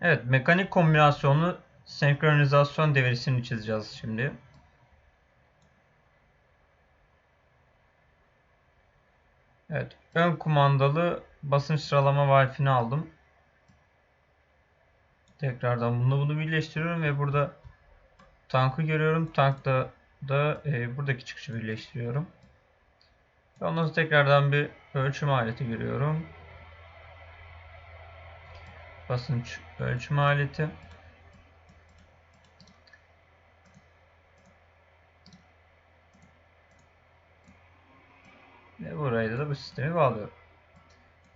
Evet, mekanik kombinasyonlu senkronizasyon devresini çizeceğiz şimdi. Evet, ön kumandalı basınç sıralama valfini aldım. Tekrardan bunu bunu birleştiriyorum ve burada tankı görüyorum. Tankta da e, buradaki çıkışı birleştiriyorum. Ondan sonra tekrardan bir ölçüm aleti görüyorum. Basınç ölçüm aleti. Ve buraya da bu sistemi bağlıyorum.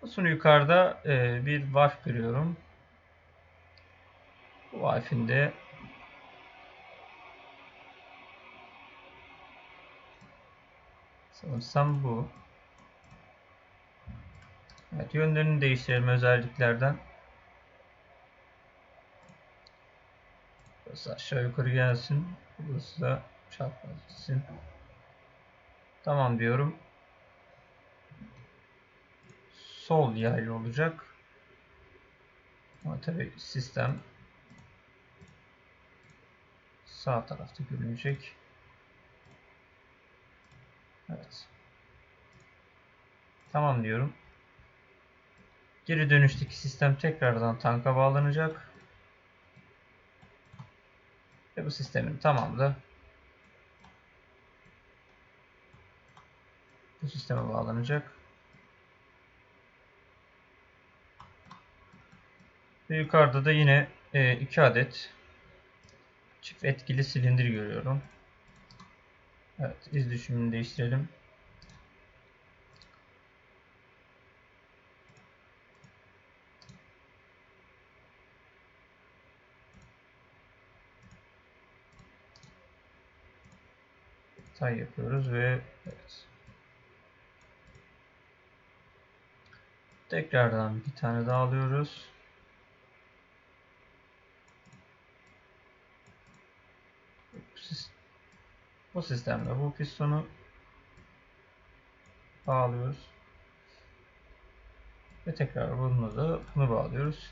Sonra yukarıda e, bir valf görüyorum. Bu valfin de sanırsam bu. Evet, yönlerini değiştirelim özelliklerden. Burası aşağı yukarı gelsin. Burası da çapraz gitsin. Tamam diyorum. Sol yaylı olacak. Ama tabi sistem sağ tarafta görünecek. Evet. Tamam diyorum. Geri dönüşteki sistem tekrardan tanka bağlanacak. Ve bu sistemin tamamı bu sisteme bağlanacak. Ve yukarıda da yine 2 adet çift etkili silindir görüyorum. Evet, iz düşümünü değiştirelim. Tay yapıyoruz ve evet. Tekrardan bir tane daha alıyoruz. Bu sistemde bu pistonu bağlıyoruz. Ve tekrar bunu da bunu bağlıyoruz.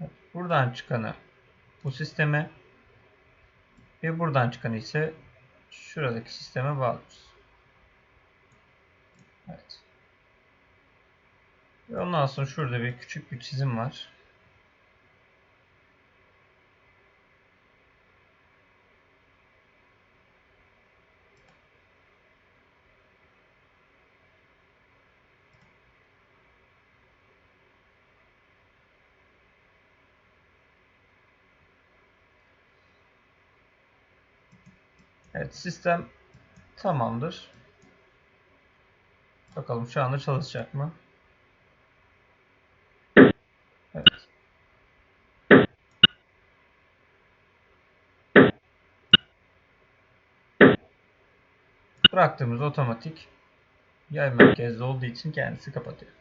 Evet, buradan çıkanı bu sisteme ve buradan çıkanı ise şuradaki sisteme bağlıyoruz. Evet. Ve ondan sonra şurada bir küçük bir çizim var. Evet sistem tamamdır. Bakalım şu anda çalışacak mı? Evet. Bıraktığımız otomatik yay merkezli olduğu için kendisi kapatıyor.